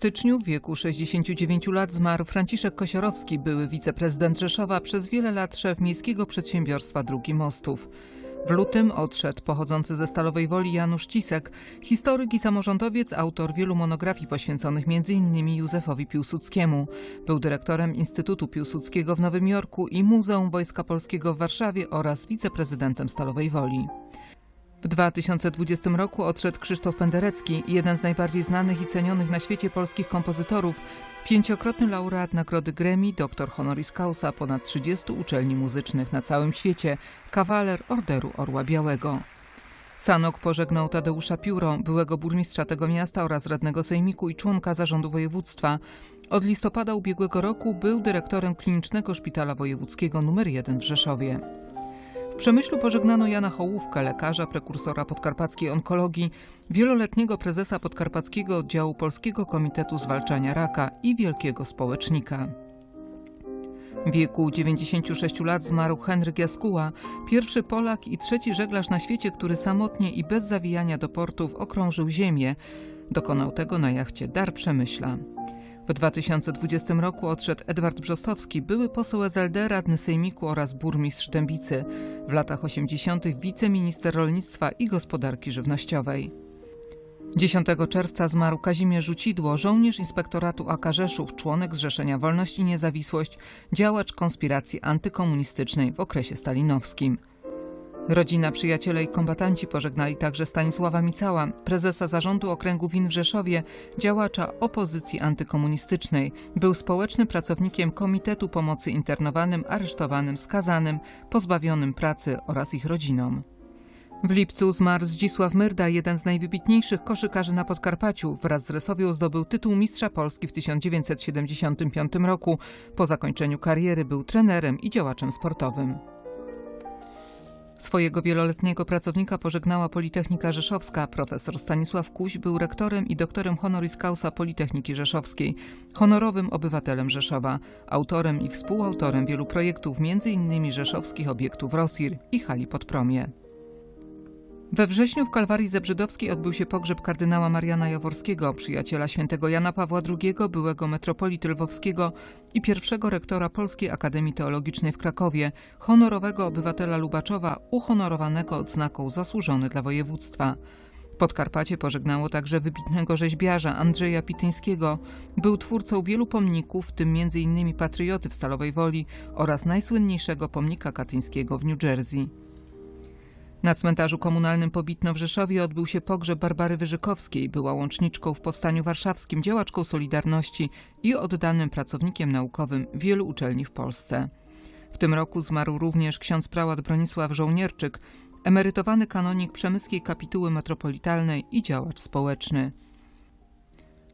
styczniu w wieku 69 lat zmarł Franciszek Kosiorowski, były wiceprezydent Rzeszowa, przez wiele lat szef miejskiego przedsiębiorstwa Drugi Mostów. W lutym odszedł pochodzący ze Stalowej Woli Janusz Cisek, historyk i samorządowiec, autor wielu monografii poświęconych m.in. Józefowi Piłsudskiemu. Był dyrektorem Instytutu Piłsudskiego w Nowym Jorku i Muzeum Wojska Polskiego w Warszawie oraz wiceprezydentem Stalowej Woli. W 2020 roku odszedł Krzysztof Penderecki, jeden z najbardziej znanych i cenionych na świecie polskich kompozytorów, pięciokrotny laureat nagrody Grammy, doktor honoris causa ponad 30 uczelni muzycznych na całym świecie, kawaler Orderu Orła Białego. Sanok pożegnał Tadeusza Pióro, byłego burmistrza tego miasta oraz radnego sejmiku i członka zarządu województwa. Od listopada ubiegłego roku był dyrektorem Klinicznego Szpitala Wojewódzkiego nr 1 w Rzeszowie. Przemyślu pożegnano Jana Hołówkę, lekarza, prekursora podkarpackiej onkologii, wieloletniego prezesa podkarpackiego oddziału Polskiego Komitetu Zwalczania Raka i wielkiego społecznika. W wieku 96 lat zmarł Henryk Jaskuła, pierwszy Polak i trzeci żeglarz na świecie, który samotnie i bez zawijania do portów okrążył Ziemię. Dokonał tego na jachcie Dar Przemyśla. W 2020 roku odszedł Edward Brzostowski, były poseł SLD, radny sejmiku oraz burmistrz Dębicy. W latach 80. wiceminister rolnictwa i gospodarki żywnościowej. 10 czerwca zmarł Kazimierz Rzucidło, żołnierz inspektoratu AK Rzeszów, członek Zrzeszenia Wolność i Niezawisłość, działacz konspiracji antykomunistycznej w okresie stalinowskim. Rodzina, przyjaciele i kombatanci pożegnali także Stanisława Micała, prezesa zarządu okręgu WIN w Rzeszowie, działacza opozycji antykomunistycznej. Był społecznym pracownikiem Komitetu Pomocy Internowanym, Aresztowanym, Skazanym, Pozbawionym Pracy oraz ich rodzinom. W lipcu zmarł Zdzisław Myrda, jeden z najwybitniejszych koszykarzy na Podkarpaciu. Wraz z Resowią zdobył tytuł mistrza Polski w 1975 roku. Po zakończeniu kariery był trenerem i działaczem sportowym. Swojego wieloletniego pracownika pożegnała Politechnika Rzeszowska. Profesor Stanisław Kuś był rektorem i doktorem honoris causa Politechniki Rzeszowskiej, honorowym obywatelem Rzeszowa, autorem i współautorem wielu projektów, m.in. rzeszowskich obiektów Rosir i hali Podpromie. We wrześniu w Kalwarii Zebrzydowskiej odbył się pogrzeb kardynała Mariana Jaworskiego, przyjaciela świętego Jana Pawła II, byłego metropolity lwowskiego i pierwszego rektora Polskiej Akademii Teologicznej w Krakowie, honorowego obywatela Lubaczowa, uhonorowanego odznaką zasłużony dla województwa. Podkarpacie pożegnało także wybitnego rzeźbiarza Andrzeja Pityńskiego. Był twórcą wielu pomników, w tym m.in. Patrioty w Stalowej Woli oraz najsłynniejszego pomnika katyńskiego w New Jersey. Na cmentarzu komunalnym Pobitno w Rzeszowie odbył się pogrzeb Barbary Wyżykowskiej. Była łączniczką w Powstaniu Warszawskim, działaczką Solidarności i oddanym pracownikiem naukowym wielu uczelni w Polsce. W tym roku zmarł również ksiądz prałat Bronisław Żołnierczyk, emerytowany kanonik Przemyskiej Kapituły Metropolitalnej i działacz społeczny.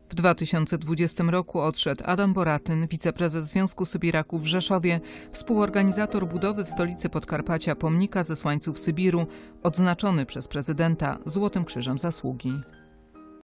W 2020 roku odszedł Adam Boratyn, wiceprezes Związku Sybiraków w Rzeszowie, współorganizator budowy w stolicy Podkarpacia pomnika zesłańców Sybiru, odznaczony przez prezydenta Złotym Krzyżem Zasługi.